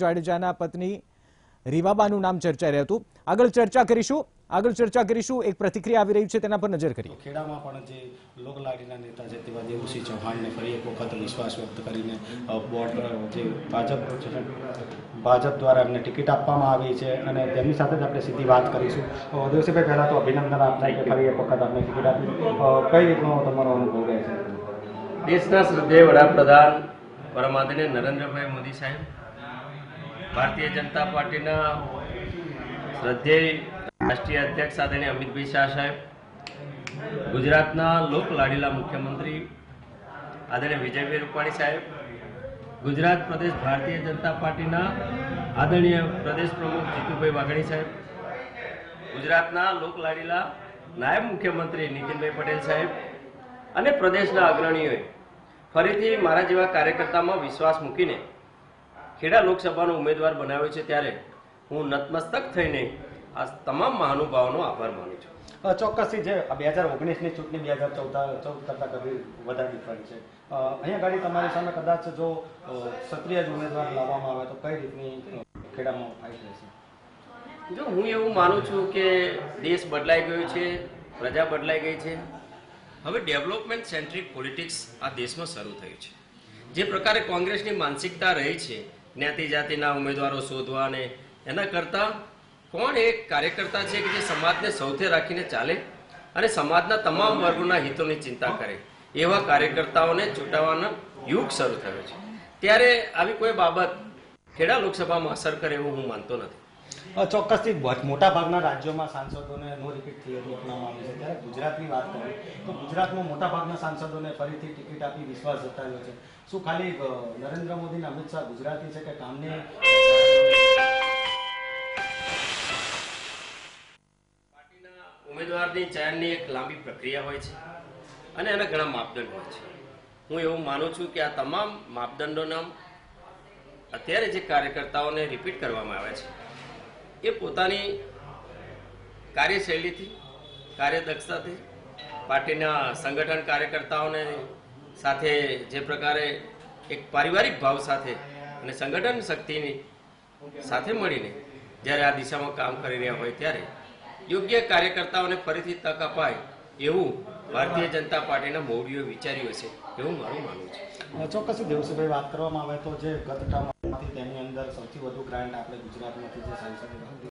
જાડેજાના પત્ની રીવાબાનું નામ ચર્ચાઈ રહ્યું હતું. આગળ ચર્ચા કરીશું. આગળ ચર્ચા કરીશું. એક પ્રતિક્રિયા આવી રહી છે તેના પર નજર કરીએ. ખેડામાં પણ જે લોકલાડીના નેતા છે તેવા દેવસિંહ ચૌહાણને ફરી એક વખત વિશ્વાસ વ્યક્ત કરીને બોર્ડ જે ભાજપ છે ભાજપ દ્વારા એમને ટિકિટ આપવામાં આવી છે અને તેમની સાથે જ આપણે સીધી વાત કરીશું. દેવસિંહભાઈ પહેલાં તો અભિનંદન આપતા કે ફરી એક વખત આપણે ટિકિટ આપી. કઈ રીતનો તમારો અનુભવ રહે છે? દેશના શ્રદ્ધેય વડાપ્રધાન પરમ નરેન્દ્રભાઈ મોદી સાહેબ ભારતીય જનતા પાર્ટીના શ્રદ્ધેય રાષ્ટ્રીય અધ્યક્ષ આદરણીય અમિતભાઈ શાહ સાહેબ, ગુજરાતના લોક લાડીલા મુખ્યમંત્રી આદરણીય વિજયભાઈ રૂપાણી સાહેબ, ગુજરાત પ્રદેશ ભારતીય જનતા પાર્ટીના આદરણીય પ્રદેશ પ્રમુખ જીતુભાઈ વાઘાણી સાહેબ, ગુજરાતના લોક લાડીલા નાયબ મુખ્યમંત્રી નીતિનભાઈ પટેલ સાહેબ અને પ્રદેશના અગ્રણીઓએ ફરીથી મારા જેવા કાર્યકર્તામાં વિશ્વાસ મૂકીને ખેડા લોકસભાનો ઉમેદવાર બનાવ્યો છે ત્યારે હું નતમસ્તક થઈને આ તમામ મહાનુભાવોનો આભાર માનું છું. ચોક્કસથી જે બે હજાર ઓગણીસની ચૂંટણી બે હજાર ચૌદ ચૌદ કરતાં કદી વધારે ડિફરન્ટ છે. અહીંયા ગાડી તમારી સામે કદાચ જો સક્રિય ક્ષત્રિય જ ઉમેદવાર લાવવામાં આવે તો કઈ રીતની ખેડામાં ફાઇટ રહેશે? જો હું એવું માનું છું કે દેશ બદલાઈ ગયો છે પ્રજા બદલાઈ ગઈ છે હવે ડેવલપમેન્ટ સેન્ટ્રિક પોલિટિક્સ આ દેશમાં શરૂ થયું છે. જે પ્રકારે કોંગ્રેસની માનસિકતા રહી છે જ્ઞાતિ જાતિના ઉમેદવારો શોધવા અને એના કરતાં કોણ એક કાર્યકર્તા છે કે જે સમાજને સૌથી રાખીને ચાલે અને સમાજના તમામ વર્ગોના હિતોની ચિંતા કરે? એવા કાર્યકર્તાઓને ચૂંટાવવાનો યુગ શરૂ થયો છે. ત્યારે આવી કોઈ બાબત ખેડા લોકસભામાં અસર કરે એવું હું માનતો નથી. ચોક્કસથી મોટા ભાગના રાજ્યોમાં સાંસદોને નો રિપીટ થિયરી અપનાવવામાં આવી છે. ત્યારે ગુજરાતની વાત કરીએ, તો ગુજરાતમાં મોટા ભાગના સાંસદોને ફરીથી ટિકિટ આપી વિશ્વાસ જતાવ્યો છે. શું ખાલી નરેન્દ્ર મોદી અમિત શાહ ગુજરાતી છે કે કામની? ઉમેદવારની ચયનની એક લાંબી પ્રક્રિયા હોય છે અને એના ઘણા માપદંડ હોય છે. હું એવું માનું છું કે આ તમામ માપદંડોના અત્યારે જે કાર્યકર્તાઓને રિપીટ કરવામાં આવે છે એ પોતાની કાર્યશૈલીથી, કાર્યદક્ષતાથી, પાર્ટીના સંગઠન કાર્યકર્તાઓને સાથે જે પ્રકારે એક પારિવારિક ભાવ સાથે અને સંગઠન શક્તિની સાથે મળીને જ્યારે આ દિશામાં કામ કરી રહ્યા હોય ત્યારે યોગ્ય કાર્યકર્તાઓને ફરીથી તક અપાય એવું ભારતીય જનતા પાર્ટીના મોવડીઓ વિચાર્યું હશે એવું મારું માનવું છે. ચોક્કસ. દેવસીભાઈ, વાત કરવામાં આવે તો જે ગત ટર્મમાંથી તેની અંદર સૌથી વધુ ગ્રાન્ટ આપણે ગુજરાતમાંથી જે સાંસદો